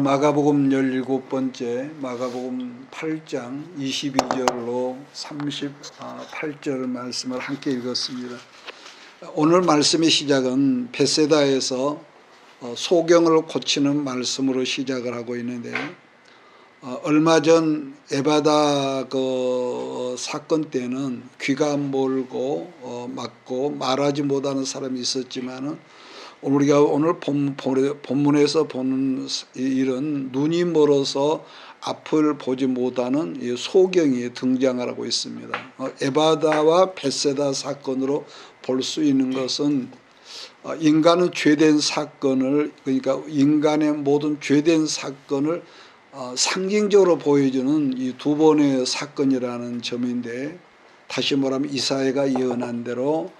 오늘 마가복음 17번째 마가복음 8장 22절로 38절 말씀을 함께 읽었습니다. 오늘 말씀의 시작은 베세다에서 어, 소경을 고치는 말씀으로 시작을 하고 있는데 어, 얼마 전 에바다 그 사건 때는 귀가 멀고 어, 막고 말하지 못하는 사람이 있었지만은 우리가 오늘 본, 본문에서 보는 이 일은 눈이 멀어서 앞을 보지 못하는 이 소경이 등장을 하고 있습니다. 어, 에바다와 베세다 사건으로 볼 수 있는 것은 어, 인간은 죄된 사건을 그러니까 인간의 모든 죄된 사건을 어, 상징적으로 보여주는 이 두 번의 사건이라는 점인데 다시 말하면 이사회가 예언한 대로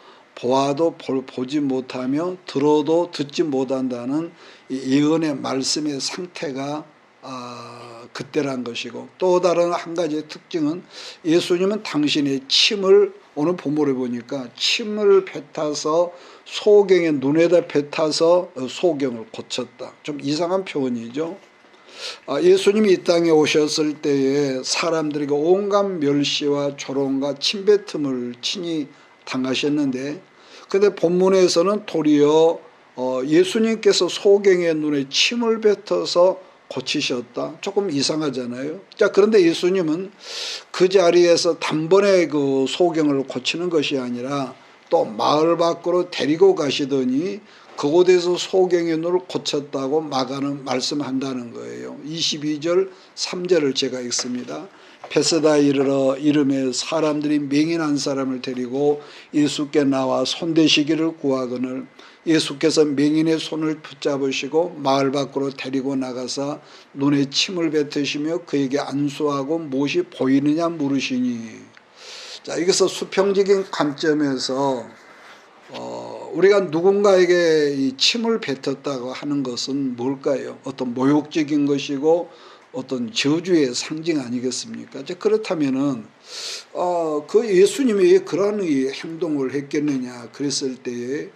보아도 보지 못하며 들어도 듣지 못한다는 예언의 말씀의 상태가 아, 그때란 것이고 또 다른 한 가지의 특징은 예수님은 당신의 침을 오늘 본문에 보니까 침을 뱉어서 소경의 눈에다 뱉어서 소경을 고쳤다. 좀 이상한 표현이죠. 아, 예수님이 이 땅에 오셨을 때에 사람들에게 온갖 멸시와 조롱과 침뱉음을 친히 당하셨는데 근데 본문에서는 도리어 어, 예수님께서 소경의 눈에 침을 뱉어서 고치셨다. 조금 이상하잖아요. 자, 그런데 예수님은 그 자리에서 단번에 그 소경을 고치는 것이 아니라 또 마을 밖으로 데리고 가시더니 그곳에서 소경의 눈을 고쳤다고 마가는 말씀한다는 거예요. 22절 3절을 제가 읽습니다. 베스다 이르러 이름에 사람들이 맹인한 사람을 데리고 예수께 나와 손대시기를 구하거늘 예수께서 맹인의 손을 붙잡으시고 마을 밖으로 데리고 나가사 눈에 침을 뱉으시며 그에게 안수하고 무엇이 보이느냐 물으시니 자 이것은 수평적인 관점에서 어, 우리가 누군가에게 이 침을 뱉었다고 하는 것은 뭘까요? 어떤 모욕적인 것이고 어떤 저주의 상징 아니겠습니까? 그렇다면은 어, 그 예수님이 왜 그러한 행동을 했겠느냐 그랬을 때에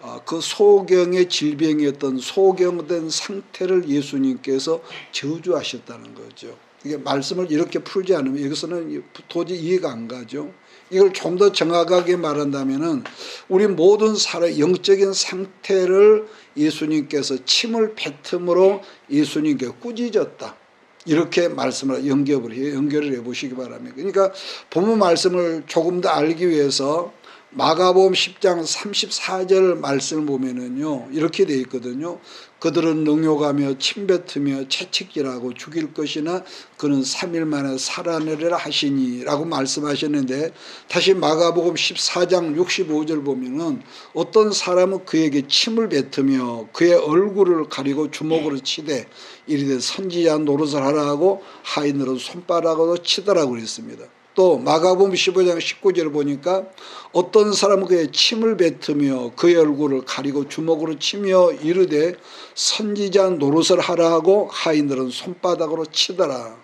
어, 그 소경의 질병이었던 소경된 상태를 예수님께서 저주하셨다는 거죠. 이게 말씀을 이렇게 풀지 않으면 이것은 도저히 이해가 안 가죠. 이걸 좀 더 정확하게 말한다면은 우리 모든 사람 영적인 상태를 예수님께서 침을 뱉음으로 예수님께 꾸짖었다. 이렇게 말씀을 연결을 해 연결을 해 보시기 바랍니다. 그러니까 본문 말씀을 조금 더 알기 위해서 마가복음 10장 34절 말씀을 보면은요 이렇게 돼 있거든요. 그들은 능욕하며 침뱉으며 채찍질하고 죽일 것이나 그는 3일 만에 살아내리라 하시니라고 말씀하셨는데 다시 마가복음 14장 65절 보면은 어떤 사람은 그에게 침을 뱉으며 그의 얼굴을 가리고 주먹으로 치되 이르되 선지자 노릇을 하라 하고 하인으로 손바닥으로 치더라고 그랬습니다. 또 마가복음 15장 19절을 보니까 어떤 사람은 그의 침을 뱉으며 그의 얼굴을 가리고 주먹으로 치며 이르되 선지자 노릇을 하라 하고 하인들은 손바닥으로 치더라.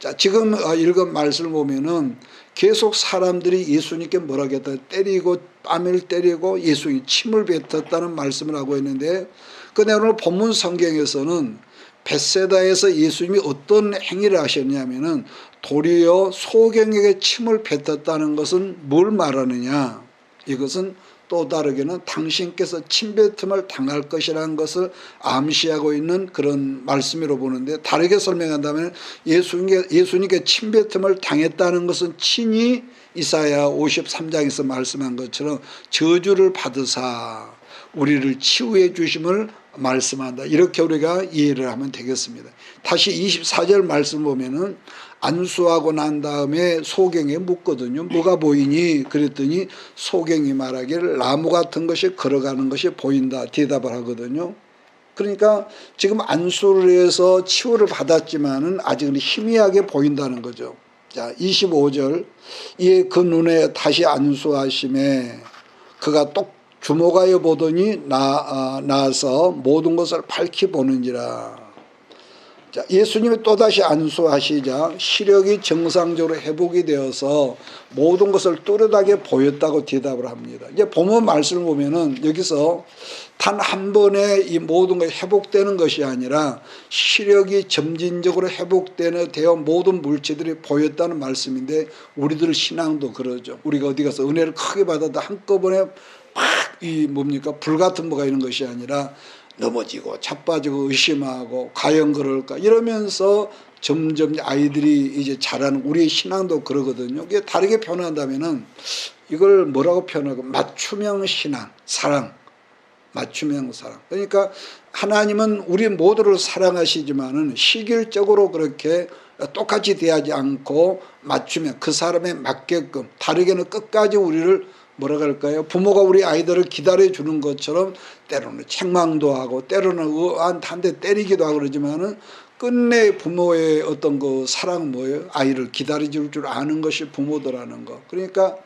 자, 지금 어, 읽은 말씀을 보면은 계속 사람들이 예수님께 뭐라 했다 때리고 뺨을 때리고 예수님 침을 뱉었다는 말씀을 하고 있는데 근데 오늘 본문 성경에서는 베세다에서 예수님이 어떤 행위를 하셨냐면은 도리어 소경에게 침을 뱉었다는 것은 뭘 말하느냐? 이것은 또 다르게는 당신께서 침뱉음을 당할 것이라는 것을 암시하고 있는 그런 말씀으로 보는데 다르게 설명한다면 예수님께, 예수님께 침뱉음을 당했다는 것은 친히 이사야 53장에서 말씀한 것처럼 저주를 받으사 우리를 치유해 주심을 말씀한다. 이렇게 우리가 이해를 하면 되겠습니다. 다시 24절 말씀 보면은 안수하고 난 다음에 소경에 묻거든요. 뭐가 보이니? 그랬더니 소경이 말하기를 나무 같은 것이 걸어가는 것이 보인다. 대답을 하거든요. 그러니까 지금 안수를 해서 치유를 받았지만은 아직은 희미하게 보인다는 거죠. 자, 25절. 이에 그 눈에 다시 안수하심에 그가 똑 주목하여 보더니 나, 아, 나서 모든 것을 밝히 보는지라. 자, 예수님이 또다시 안수하시자 시력이 정상적으로 회복이 되어서 모든 것을 뚜렷하게 보였다고 대답을 합니다. 이제 본문 말씀을 보면은 여기서 단 한 번에 이 모든 것이 회복되는 것이 아니라 시력이 점진적으로 회복되는 되어 모든 물체들이 보였다는 말씀인데 우리들 신앙도 그러죠. 우리가 어디 가서 은혜를 크게 받아도 한꺼번에 막 이 뭡니까 불같은 뭐가 있는 것이 아니라 넘어지고 자빠지고 의심하고 과연 그럴까 이러면서 점점 아이들이 이제 자라는 우리의 신앙도 그러거든요. 이게 다르게 표현한다면은 이걸 뭐라고 표현하고 맞춤형 신앙, 사랑, 맞춤형 사랑. 그러니까 하나님은 우리 모두를 사랑하시지만은 시길적으로 그렇게 똑같이 대하지 않고 맞추면 그 사람에 맞게끔 다르게는 끝까지 우리를 뭐라 그럴까요? 부모가 우리 아이들을 기다려 주는 것처럼 때로는 책망도 하고 때로는 한대 때리기도 하고 그러지만은 끝내 부모의 어떤 그 사랑은 뭐예요? 아이를 기다려 줄 줄 아는 것이 부모더라는 거. 그러니까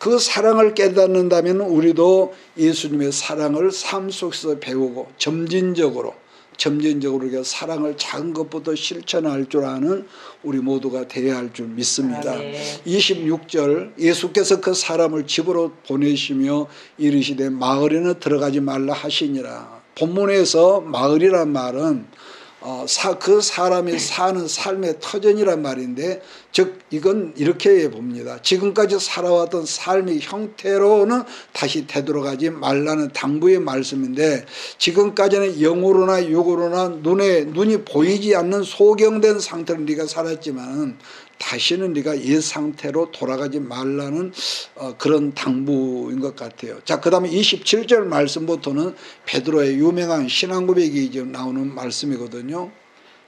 그 사랑을 깨닫는다면 우리도 예수님의 사랑을 삶 속에서 배우고 점진적으로 점진적으로 우리가 사랑을 작은 것부터 실천할 줄 아는 우리 모두가 되어야 할 줄 믿습니다. 아, 네. 26절 예수께서 그 사람을 집으로 보내시며 이르시되 마을에는 들어가지 말라 하시니라. 본문에서 마을이란 말은 어, 사, 그 사람이 사는 삶의 터전이란 말인데 즉 이건 이렇게 봅니다. 지금까지 살아왔던 삶의 형태로는 다시 되돌아가지 말라는 당부의 말씀인데 지금까지는 영으로나 육으로나 눈에 눈이 보이지 않는 소경된 상태로 네가 살았지만 다시는 네가 옛 상태로 돌아가지 말라는 어, 그런 당부인 것 같아요. 자, 그 다음에 27절 말씀부터는 베드로의 유명한 신앙 고백이 이제 나오는 말씀이거든요.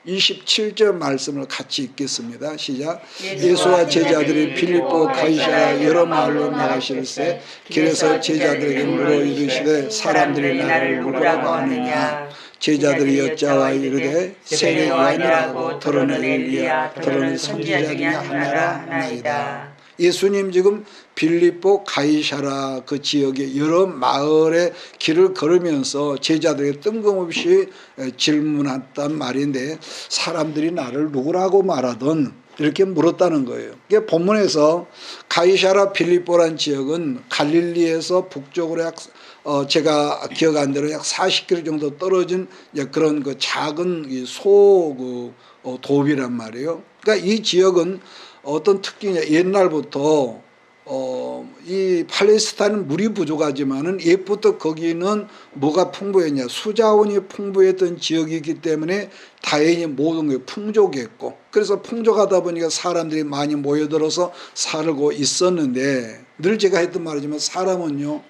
27절 말씀을 같이 읽겠습니다. 시작. 예수와 제자들이 필리포 가이사라 여러 마을로 나가실세 길에서 제자들에게 물어 이르시되 사람들이 나를 누구라고 하느냐 제자들이 여자와 이르되 세례 요한이라고 더러는 엘리야 더러는 선지자 중에 하나라 하나이다. 예수님 지금 빌립보 가이사라 그 지역의 여러 마을의 길을 걸으면서 제자들에게 뜬금없이 질문했단 말인데 사람들이 나를 누구라고 말하던 이렇게 물었다는 거예요. 이게 본문에서 가이사라 빌립보란 지역은 갈릴리에서 북쪽으로 약 어, 제가 기억 안 되는 약 40km 정도 떨어진 그런 그 작은 소, 그, 어, 도비란 말이에요. 그러니까 이 지역은 어떤 특징이 옛날부터 어, 이 팔레스타인은 물이 부족하지만은 옛부터 거기는 뭐가 풍부했냐 수자원이 풍부했던 지역이기 때문에 다행히 모든 게 풍족했고 그래서 풍족하다 보니까 사람들이 많이 모여들어서 살고 있었는데 늘 제가 했던 말이지만 사람은요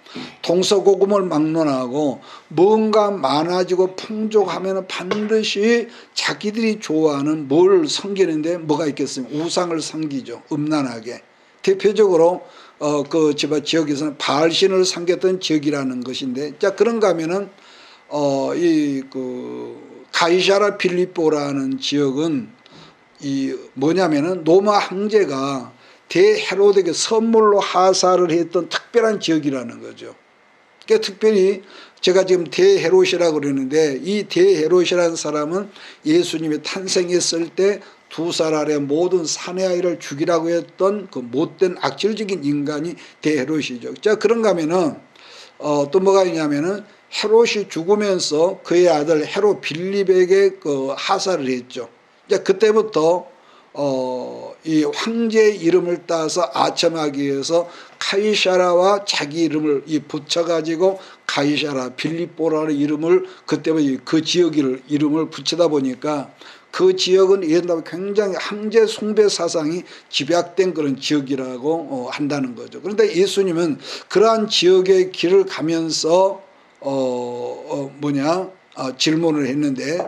동서고금을 막론하고 뭔가 많아지고 풍족하면 반드시 자기들이 좋아하는 뭘 섬기는데 뭐가 있겠습니까? 우상을 섬기죠 음란하게. 대표적으로 어 그 지바 지역에서는 바알신을 섬겼던 지역이라는 것인데 자 그런가 하면은 어 이 그 가이샤라 필리포라는 지역은 이 뭐냐면은 로마 황제가 대헤로드에게 선물로 하사를 했던 특별한 지역이라는 거죠. 그러니까 특별히 제가 지금 대헤롯이라고 그러는데 이 대헤롯이라는 사람은 예수님이 탄생했을 때 두 살 아래 모든 사내 아이를 죽이라고 했던 그 못된 악질적인 인간이 대헤롯이죠. 자 그런가 하면은 어, 또 뭐가 있냐면은 헤롯이 죽으면서 그의 아들 헤롯 빌립에게 그 하사를 했죠. 자 그때부터 어, 이 황제의 이름을 따서 아첨하기 위해서 카이샤라와 자기 이름을 이 붙여가지고 카이샤라 빌립보라는 이름을 그때부터 그 지역을 이름을 붙이다 보니까 그 지역은 옛날 굉장히 황제 숭배 사상이 집약된 그런 지역이라고 어, 한다는 거죠. 그런데 예수님은 그러한 지역의 길을 가면서 어, 어 뭐냐 어, 질문을 했는데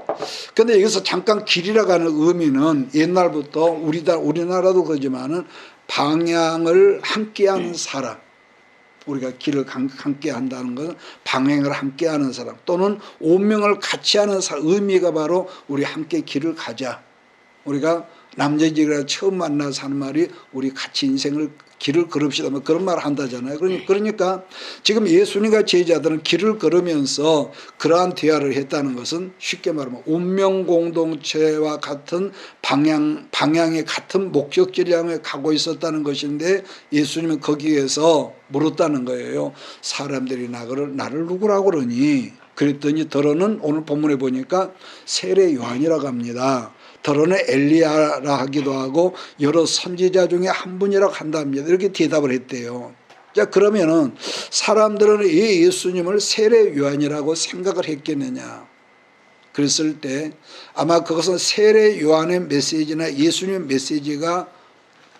근데 여기서 잠깐 길이라고 하는 의미는 옛날부터 우리다 우리나라도 그러지만은 방향을 함께하는 사람 우리가 길을 함께 한다는 것은 방향을 함께 하는 사람 또는 운명을 같이 하는 사람 의미가 바로 우리 함께 길을 가자. 우리가 남자들이랑 처음 만나서 하는 말이 우리 같이 인생을 길을 걸읍시다. 뭐 그런 말을 한다잖아요. 그러니- 그러니까 지금 예수님과 제자들은 길을 걸으면서 그러한 대화를 했다는 것은 쉽게 말하면 운명 공동체와 같은 방향, 방향의 같은 목적지를 향해 가고 있었다는 것인데 예수님은 거기에서 물었다는 거예요. 사람들이 나를, 나를 누구라고 그러니? 그랬더니 더러는 오늘 본문에 보니까 세례 요한이라고 합니다. 더러는 엘리야라 하기도 하고 여러 선지자 중에 한 분이라고 한답니다. 이렇게 대답을 했대요. 자 그러면은 사람들은 이 예수님을 세례 요한이라고 생각을 했겠느냐? 그랬을 때 아마 그것은 세례 요한의 메시지나 예수님의 메시지가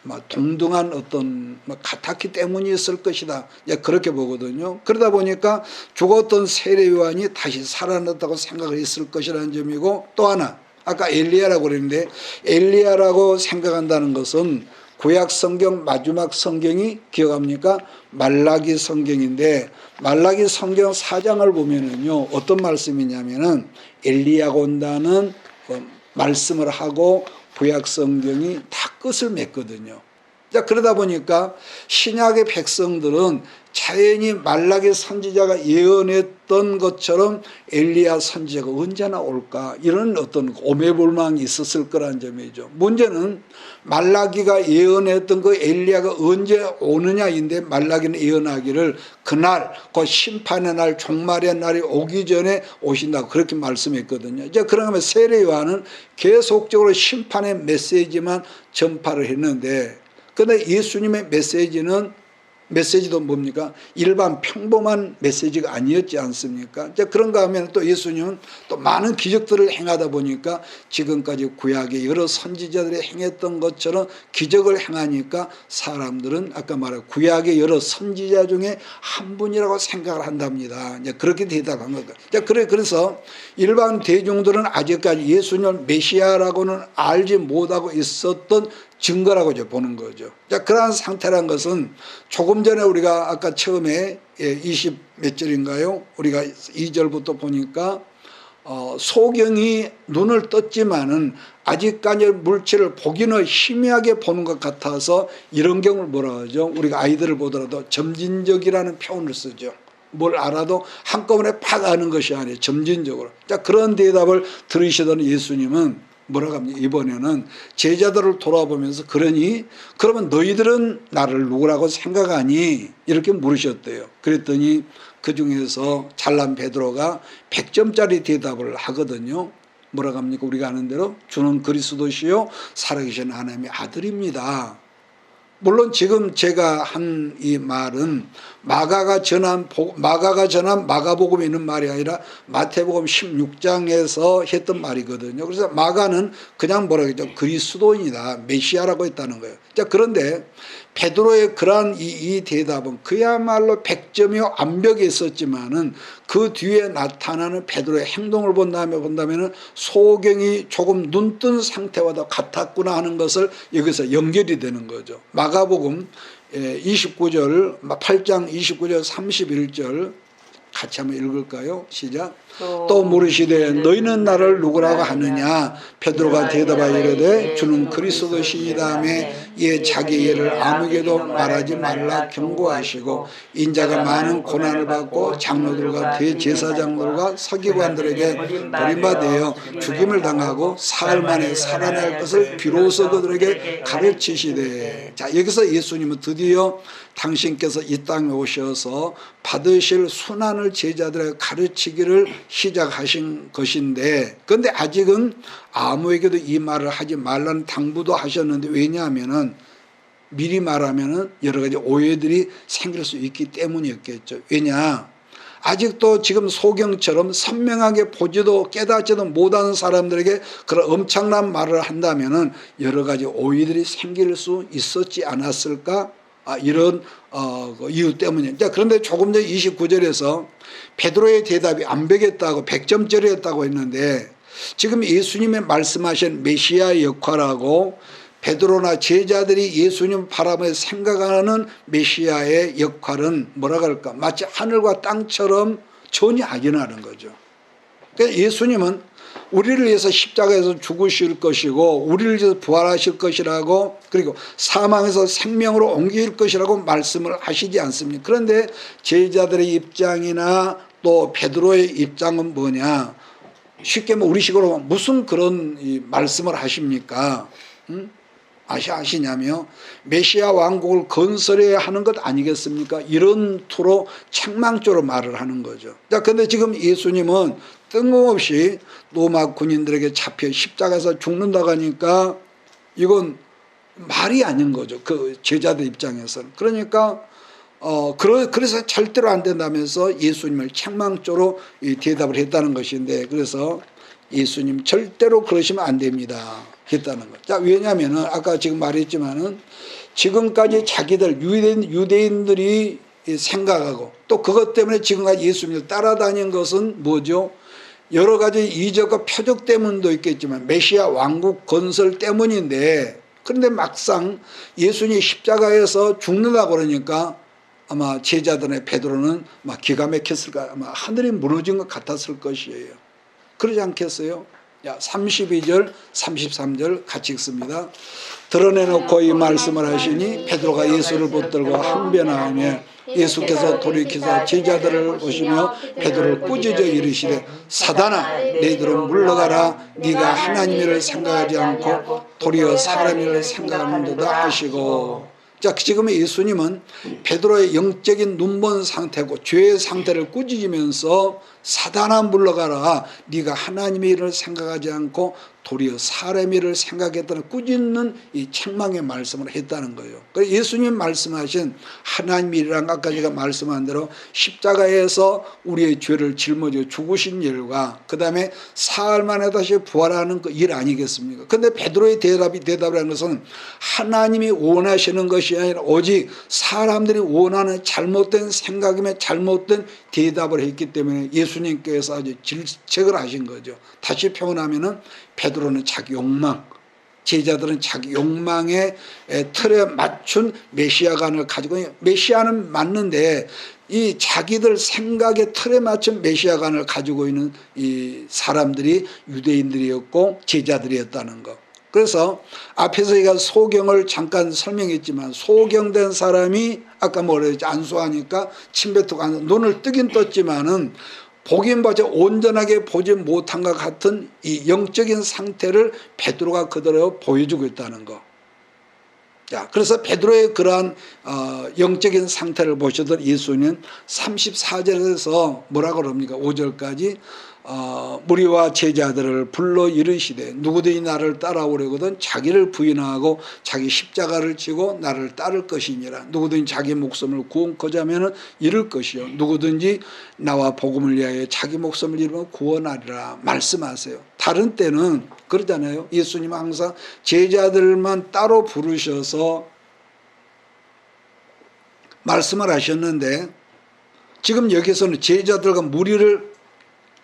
막 동등한 어떤 뭐 같았기 때문이었을 것이다. 예, 그렇게 보거든요. 그러다 보니까 죽었던 세례 요한이 다시 살아났다고 생각을 했을 것이라는 점이고 또 하나 아까 엘리야라고 그랬는데 엘리야라고 생각한다는 것은 구약 성경 마지막 성경이 기억합니까? 말라기 성경인데 말라기 성경 4장을 보면은요 어떤 말씀이냐면은 엘리야가 온다는 그 말씀을 하고 구약 성경이 다 끝을 맺거든요. 자 그러다 보니까 신약의 백성들은 자연히 말라기 선지자가 예언했던 것처럼 엘리야 선지자가 언제나 올까 이런 어떤 오매불망이 있었을 거란 점이죠. 문제는 말라기가 예언했던 그 엘리야가 언제 오느냐인데 말라기는 예언하기를 그날 그 심판의 날 종말의 날이 오기 전에 오신다고 그렇게 말씀했거든요. 이제 그러면 세례 요한은 계속적으로 심판의 메시지만 전파를 했는데 근데 예수님의 메시지는 메시지도 뭡니까? 일반 평범한 메시지가 아니었지 않습니까? 이제 그런가 하면 또 예수님은 또 많은 기적들을 행하다 보니까 지금까지 구약의 여러 선지자들이 행했던 것처럼 기적을 행하니까 사람들은 아까 말한 구약의 여러 선지자 중에 한 분이라고 생각을 한답니다. 이제 그렇게 대답한 거다. 자, 그래 그래서 일반 대중들은 아직까지 예수님을 메시아라고는 알지 못하고 있었던 증거라고 이제 보는 거죠. 자, 그러한 상태란 것은 조금 전에 우리가 아까 처음에 20몇 절인가요? 우리가 2절부터 보니까 어, 소경이 눈을 떴지만은 아직까지 물질을 보기는 희미하게 보는 것 같아서 이런 경우를 뭐라 하죠? 우리가 아이들을 보더라도 점진적이라는 표현을 쓰죠. 뭘 알아도 한꺼번에 팍 아는 것이 아니에요. 점진적으로. 자, 그런 대답을 들으시던 예수님은 뭐라고 합니까? 이번에는 제자들을 돌아보면서 그러니 그러면 너희들은 나를 누구라고 생각하니? 이렇게 물으셨대요. 그랬더니 그 중에서 잘난 베드로가 100점짜리 대답을 하거든요. 뭐라고 합니까? 우리가 아는 대로 주는 그리스도시요 살아계신 하나님의 아들입니다. 물론 지금 제가 한 이 말은 마가가 전한 복- 마가가 전한 마가복음에 있는 말이 아니라 마태복음 16장에서 했던 말이거든요. 그래서 마가는 그냥 뭐라 그러죠? 그리스도인이다. 메시아라고 했다는 거예요. 자, 그런데 베드로의 그러한 이, 이 대답은 그야말로 100점이 완벽히 있었지만은 그 뒤에 나타나는 베드로의 행동을 본다면 본다면은 소경이 조금 눈뜬 상태와 도 같았구나 하는 것을 여기서 연결이 되는 거죠. 마가복음 29절 8장 29절 31절 같이 한번 읽을까요? 시작. 또 물으시되 너희는 나를 누구라고 하느냐 베드로가 대답하여 이르되 주는 그리스도시이다매 이에 자기 일을 아무에게도 말하지 말라 경고하시고 인자가 많은 고난을 받고 장로들과 대제사장들과 서기관들에게 버림받아 죽임을 당하고 사흘 만에 살아날 것을 비로소 그들에게 가르치시되. 자 여기서 예수님은 드디어 당신께서 이 땅에 오셔서 받으실 순환을 제자들에게 가르치기를 시작하신 것인데 근데 아직은 아무에게도 이 말을 하지 말라는 당부도 하셨는데 왜냐하면은 미리 말하면은 여러 가지 오해들이 생길 수 있기 때문이었겠죠. 왜냐? 아직도 지금 소경처럼 선명하게 보지도 깨닫지도 못하는 사람들에게 그런 엄청난 말을 한다면은 여러 가지 오해들이 생길 수 있었지 않았을까? 아, 이런 어, 그 이유 때문에. 자, 그런데 조금 전 29절에서 베드로의 대답이 완벽했다고 100점짜리였다고 했는데 지금 예수님의 말씀하신 메시아의 역할하고 베드로나 제자들이 예수님 바라보며 생각하는 메시아의 역할은 뭐라 그럴까? 마치 하늘과 땅처럼 전혀 악연하는 거죠. 그러니까 예수님은 우리를 위해서 십자가에서 죽으실 것이고 우리를 위해서 부활하실 것이라고 그리고 사망에서 생명으로 옮길 것이라고 말씀을 하시지 않습니까? 그런데 제자들의 입장이나 또 베드로의 입장은 뭐냐? 쉽게 뭐 우리식으로 무슨 그런 이 말씀을 하십니까? 응? 아시 아시냐며 메시아 왕국을 건설해야 하는 것 아니겠습니까? 이런 투로 책망조로 말을 하는 거죠. 자, 근데 지금 예수님은 뜬금없이 로마 군인들에게 잡혀 십자가에서 죽는다고 하니까 이건 말이 아닌 거죠. 그 제자들 입장에서는. 그러니까 어 그래서 절대로 안 된다면서 예수님을 책망조로 이 대답을 했다는 것인데 그래서 예수님 절대로 그러시면 안 됩니다. 했다는 것. 자, 왜냐면은 아까 지금 말했지만은 지금까지 자기들 유대인, 유대인들이 생각하고 또 그것 때문에 지금까지 예수님을 따라다닌 것은 뭐죠? 여러 가지 이적과 표적 때문도 있겠지만 메시아 왕국 건설 때문인데 그런데 막상 예수님이 십자가에서 죽는다 그러니까 아마 제자들의 베드로는 막 기가 막혔을까 아마 하늘이 무너진 것 같았을 것이에요. 그러지 않겠어요? 야, 32절, 33절 같이 읽습니다. 드러내놓고 이 말씀을 하시니 베드로가 예수를 붙들고 항변하며 예수께서 돌이키사 제자들을 보시며 베드로를 꾸짖어 이르시되 사단아 너희들은 물러가라 네가 하나님을 생각하지 않고 도리어 사람을 생각하는도다 하시고 자 지금 예수님은 베드로의 영적인 눈먼 상태고 죄의 상태를 꾸짖으면서 사단아 물러가라. 네가 하나님의 일을 생각하지 않고 도리어 일을 생각했다는 꾸짖는 이 책망의 말씀을 했다는 거예요. 그래서 예수님 말씀하신 하나님의 일이란 아까 제가 말씀한 대로 십자가에서 우리의 죄를 짊어져 죽으신 일과 그 다음에 사흘 만에 다시 부활하는 그 일 아니겠습니까? 근데 베드로의 대답이 대답이라는 것은 하나님이 원하시는 것이 아니라 오직 사람들이 원하는 잘못된 생각이며 잘못된 대답을 했기 때문에 예수님께서 아주 질책을 하신 거죠. 다시 표현하면은 베드로는 자기 욕망, 제자들은 자기 욕망의 틀에 맞춘 메시아관을 가지고 메시아는 맞는데 이 자기들 생각의 틀에 맞춘 메시아관을 가지고 있는 이 사람들이 유대인들이었고 제자들이었다는 것. 그래서 앞에서 제가 소경을 잠깐 설명했지만 소경된 사람이 아까 뭐라 했지 안수하니까 침뱉고 눈을 뜨긴 떴지만은 보긴 봐지 온전하게 보지 못한 것 같은 이 영적인 상태를 베드로가 그대로 보여주고 있다는 거. 자, 그래서 베드로의 그러한 어, 영적인 상태를 보시던 예수는 34절에서 뭐라 그럽니까? 5절까지 어, 무리와 제자들을 불러 이르시되 누구든지 나를 따라오려거든 자기를 부인하고 자기 십자가를 지고 나를 따를 것이니라. 누구든지 자기 목숨을 구원코자 하면 잃을 것이요. 누구든지 나와 복음을 위하여 자기 목숨을 잃으면 구원하리라 말씀하세요. 다른 때는 그러잖아요. 예수님은 항상 제자들만 따로 부르셔서 말씀을 하셨는데 지금 여기서는 제자들과 무리를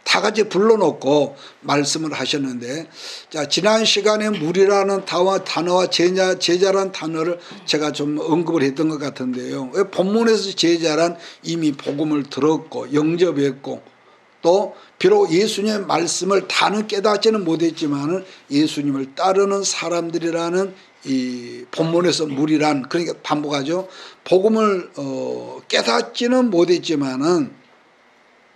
다 같이 불러놓고 말씀을 하셨는데 자 지난 시간에 무리라는 단어와, 단어와 제자, 제자란 단어를 제가 좀 언급을 했던 것 같은데요. 왜 본문에서 제자란 이미 복음을 들었고 영접했고 또 비록 예수님의 말씀을 다는 깨닫지는 못했지만 예수님을 따르는 사람들이라는 이 본문에서 무리란 그러니까 반복하죠. 복음을 어, 깨닫지는 못했지만은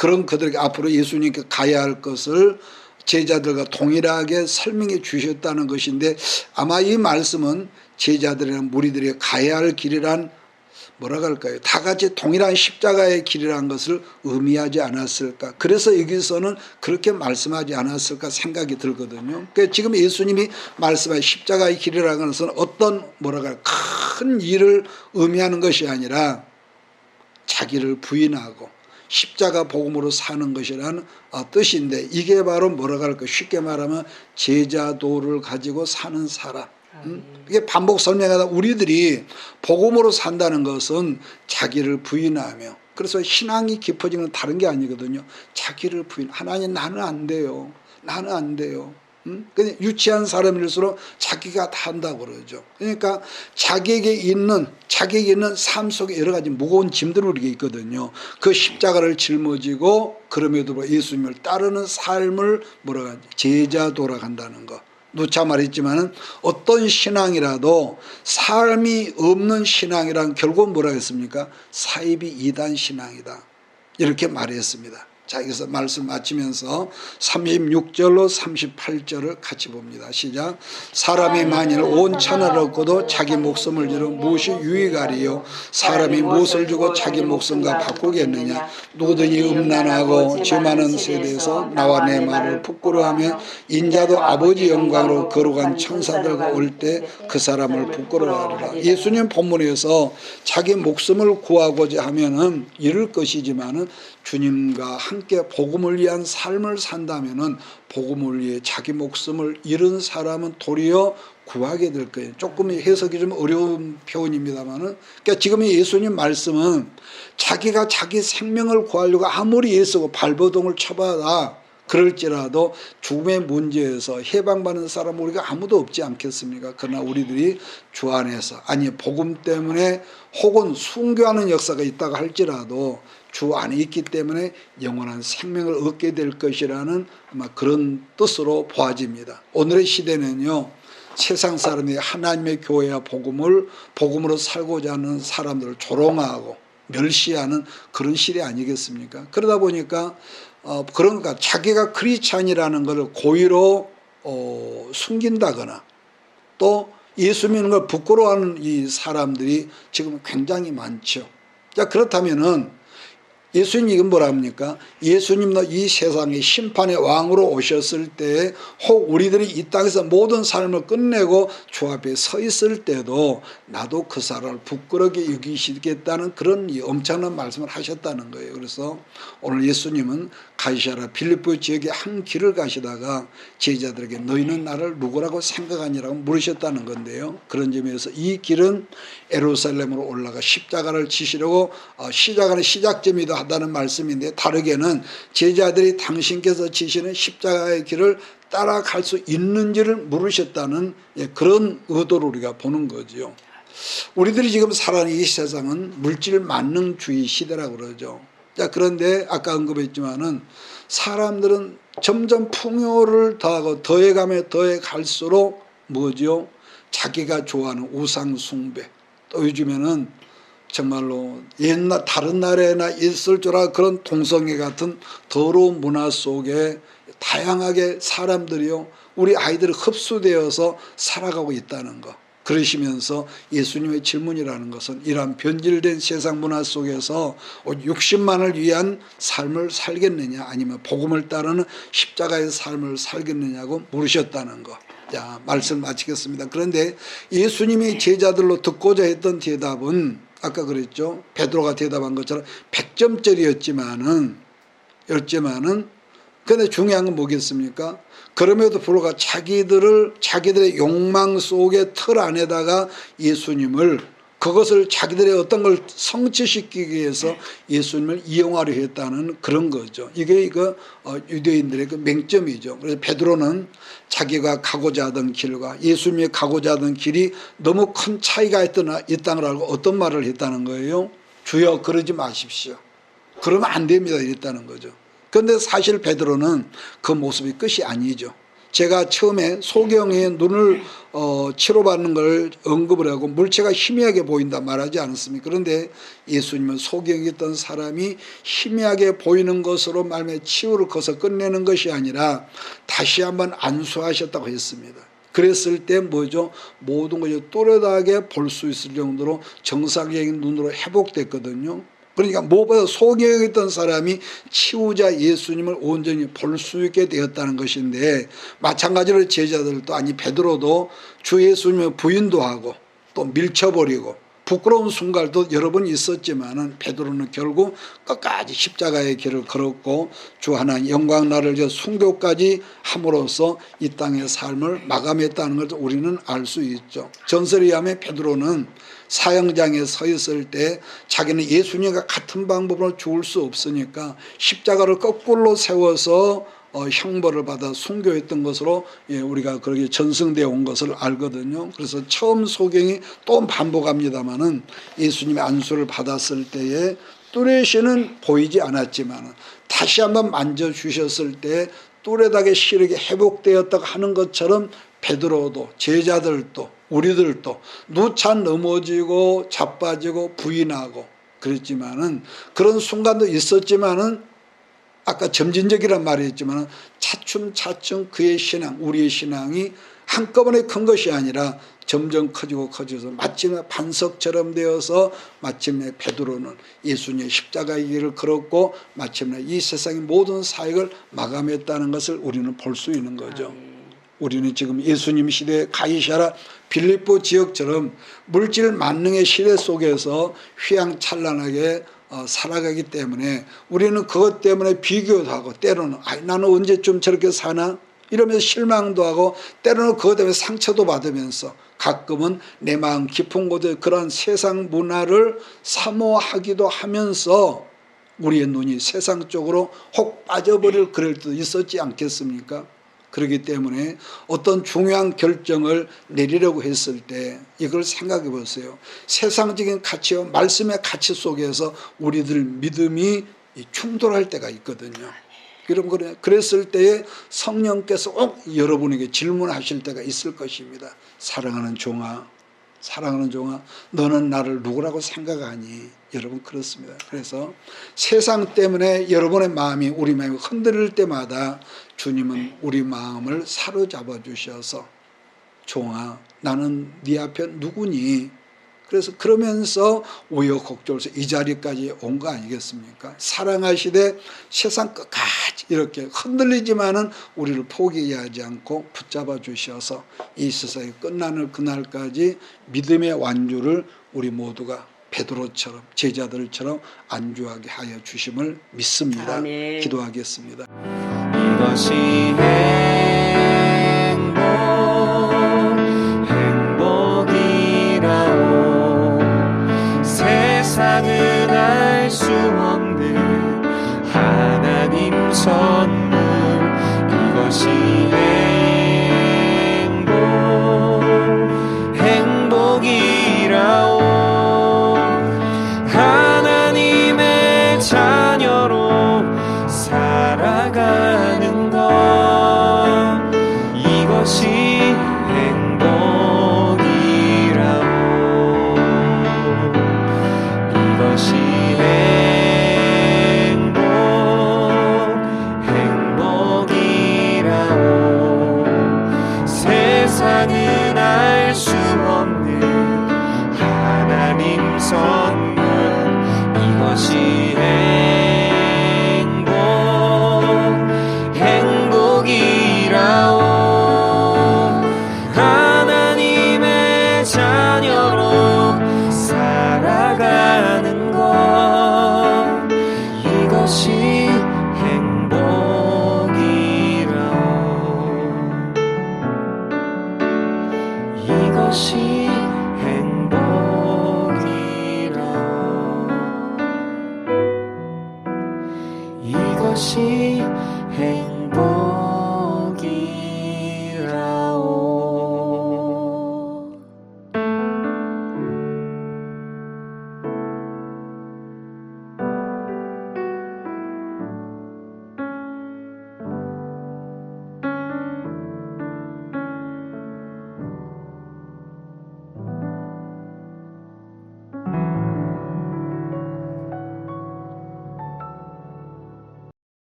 그런 그들에게 앞으로 예수님께 가야 할 것을 제자들과 동일하게 설명해 주셨다는 것인데 아마 이 말씀은 제자들이나 무리들이 가야 할 길이란 뭐라 할까요? 다 같이 동일한 십자가의 길이라는 것을 의미하지 않았을까? 그래서 여기서는 그렇게 말씀하지 않았을까 생각이 들거든요. 그러니까 지금 예수님이 말씀한 십자가의 길이라는 것은 어떤 뭐라 할까? 큰 일을 의미하는 것이 아니라 자기를 부인하고 십자가 복음으로 사는 것이라는 어, 뜻인데 이게 바로 뭐라고 할까 쉽게 말하면 제자도를 가지고 사는 사람. 음? 이게 반복 설명하다 우리들이 복음으로 산다는 것은 자기를 부인하며 그래서 신앙이 깊어지는 다른 게 아니거든요. 자기를 부인. 하나님 나는 안 돼요. 나는 안 돼요 음? 유치한 사람일수록 자기가 다 한다고 그러죠. 그러니까 자기에게 있는 자기에게 있는 삶 속에 여러 가지 무거운 짐들이 우리에게 있거든요. 그 십자가를 짊어지고 그럼에도 예수님을 따르는 삶을 하지? 제자 돌아간다는 거. 누차 말했지만은 어떤 신앙이라도 삶이 없는 신앙이란 결국 뭐라 했습니까? 사이비 이단 신앙이다. 이렇게 말했습니다. 자, 여기서 말씀 마치면서 36절로 38절을 같이 봅니다. 시작. 사람이 만일 온 천을 얻고도 자기 목숨을 잃어 무엇이 유익하리요? 사람이 무엇을 주고 자기 목숨과 바꾸겠느냐? 누구든지 음란하고 죄많은 세대에서 나와 내 말을 부끄러워하며 인자도 아버지 영광으로 거룩한 천사들과 올 때 그 사람을 부끄러워하리라. 예수님 본문에서 자기 목숨을 구하고자 하면은 잃을 것이지만은 주님과 함께 복음을 위한 삶을 산다면은 복음을 위해 자기 목숨을 잃은 사람은 도리어 구하게 될 거예요. 조금 해석이 좀 어려운 표현입니다만은 그러니까 지금 의 예수님 말씀은 자기가 자기 생명을 구하려고 아무리 애쓰고 발버둥을 쳐봐라 그럴지라도 죽음의 문제에서 해방받는 사람 우리가 아무도 없지 않겠습니까? 그러나 우리들이 주 안에서 아니 복음 때문에 혹은 순교하는 역사가 있다고 할지라도 주 안에 있기 때문에 영원한 생명을 얻게 될 것이라는 아마 그런 뜻으로 보아집니다. 오늘의 시대는요. 세상 사람이 하나님의 교회와 복음을 복음으로 살고자 하는 사람들을 조롱하고 멸시하는 그런 시대 아니겠습니까? 그러다 보니까 어 그러니까 자기가 크리스찬이라는 것을 고의로 어 숨긴다거나 또 예수 믿는 걸 부끄러워하는 이 사람들이 지금 굉장히 많죠. 자 그렇다면은 예수님 이건 뭐라 합니까? 예수님도 이 세상의 심판의 왕으로 오셨을 때 혹 우리들이 이 땅에서 모든 삶을 끝내고 주 앞에 서 있을 때도 나도 그 사람을 부끄럽게 여기시겠다는 그런 이 엄청난 말씀을 하셨다는 거예요. 그래서 오늘 예수님은 가이사라 빌립보 지역에 한 길을 가시다가 제자들에게 너희는 나를 누구라고 생각하니라고 물으셨다는 건데요. 그런 점에서 이 길은 에루살렘으로 올라가 십자가를 지시려고 어, 시작하는 시작점이다 하다는 말씀인데 다르게는 제자들이 당신께서 지시는 십자가의 길을 따라갈 수 있는지를 물으셨다는 예, 그런 의도를 우리가 보는 거죠. 우리들이 지금 살아가는 이 세상은 물질 만능주의 시대라고 그러죠. 자, 그런데 아까 언급했지만은 사람들은 점점 풍요를 더하고 더해가며 더해갈수록 뭐죠? 자기가 좋아하는 우상 숭배. 또 요즘에는 정말로 옛날 다른 나라에나 있을 줄 알아 그런 동성애 같은 더러운 문화 속에 다양하게 사람들이요 우리 아이들이 흡수되어서 살아가고 있다는 거. 그러시면서 예수님의 질문이라는 것은 이러한 변질된 세상 문화 속에서 60만을 위한 삶을 살겠느냐 아니면 복음을 따르는 십자가의 삶을 살겠느냐고 물으셨다는 거. 자, 말씀 마치겠습니다. 그런데 예수님이 제자들로 듣고자 했던 대답은 아까 그랬죠. 베드로가 대답한 것처럼 100점짜리였지만은 였지만은 근데 중요한 건 뭐겠습니까? 그럼에도 불구하고 자기들을 자기들의 욕망 속의 틀 안에다가 예수님을 그것을 자기들의 어떤 걸 성취시키기 위해서 예수님을 이용하려 했다는 그런 거죠. 이게 이거 어, 유대인들의 그 맹점이죠. 그래서 베드로는 자기가 가고자 하던 길과 예수님이 가고자 하던 길이 너무 큰 차이가 있다는 걸 알고 어떤 말을 했다는 거예요. 주여 그러지 마십시오. 그러면 안 됩니다. 이랬다는 거죠. 그런데 사실 베드로는 그 모습이 끝이 아니죠. 제가 처음에 소경의 눈을 어, 치료받는 걸 언급을 하고 물체가 희미하게 보인다 말하지 않았습니까? 그런데 예수님은 소경이었던 사람이 희미하게 보이는 것으로 말며 치유를 거서 끝내는 것이 아니라 다시 한번 안수하셨다고 했습니다. 그랬을 때 뭐죠? 모든 것이 또렷하게 볼 수 있을 정도로 정상적인 눈으로 회복됐거든요. 그러니까 무엇보다 소경했던 사람이 치우자 예수님을 온전히 볼 수 있게 되었다는 것인데 마찬가지로 제자들도 아니 베드로도 주 예수님의 부인도 하고 또 밀쳐버리고 부끄러운 순간도 여러 번 있었지만은 베드로는 결국 끝까지 십자가의 길을 걸었고 주 하나님 영광 나를 저 순교까지 함으로써 이 땅의 삶을 마감했다는 것을 우리는 알 수 있죠. 전설에 의하면 베드로는 사형장에 서 있을 때 자기는 예수님과 같은 방법으로 죽을 수 없으니까 십자가를 거꾸로 세워서 어, 형벌을 받아 순교했던 것으로 예, 우리가 그렇게 전승되어 온 것을 알거든요. 그래서 처음 소경이 또 반복합니다마는 예수님의 안수를 받았을 때에 뚜레시는 보이지 않았지만 다시 한번 만져주셨을 때 뚜레닥의 시력이 회복되었다고 하는 것처럼 베드로도 제자들도 우리들도 누차 넘어지고 자빠지고 부인하고 그랬지만은 그런 순간도 있었지만은 아까 점진적이란 말이 있지만 차츰차츰 그의 신앙 우리의 신앙이 한꺼번에 큰 것이 아니라 점점 커지고 커져서 마침내 반석처럼 되어서 마침내 베드로는 예수님의 십자가의 길을 걸었고 마침내 이 세상의 모든 사역을 마감했다는 것을 우리는 볼 수 있는 거죠. 우리는 지금 예수님 시대 가이샤라 빌립보 지역처럼 물질 만능의 시대 속에서 휘황찬란하게 어, 살아가기 때문에 우리는 그것 때문에 비교도 하고 때로는 아 나는 언제쯤 저렇게 사나 이러면서 실망도 하고 때로는 그것 때문에 상처도 받으면서 가끔은 내 마음 깊은 곳에 그런 세상 문화를 사모하기도 하면서 우리의 눈이 세상 쪽으로 혹 빠져버릴 그럴 때도 있었지 않겠습니까? 그렇기 때문에 어떤 중요한 결정을 내리려고 했을 때 이걸 생각해 보세요. 세상적인 가치와 말씀의 가치 속에서 우리들 믿음이 충돌할 때가 있거든요. 그랬을 때에 성령께서 꼭 여러분에게 질문하실 때가 있을 것입니다. 사랑하는 종아, 사랑하는 종아, 너는 나를 누구라고 생각하니? 여러분 그렇습니다. 그래서 세상 때문에 여러분의 마음이 우리 마음이 흔들릴 때마다 주님은 우리 마음을 사로잡아 주셔서 종아, 나는 네 앞에 누구니? 그래서 그러면서 우여곡절에서 이 자리까지 온 거 아니겠습니까? 사랑하시되 세상 끝까지 이렇게 흔들리지만은 우리를 포기하지 않고 붙잡아 주셔서 이 세상이 끝나는 그날까지 믿음의 완주를 우리 모두가 베드로처럼 제자들처럼 안주하게 하여 주심을 믿습니다. 아멘. 기도하겠습니다.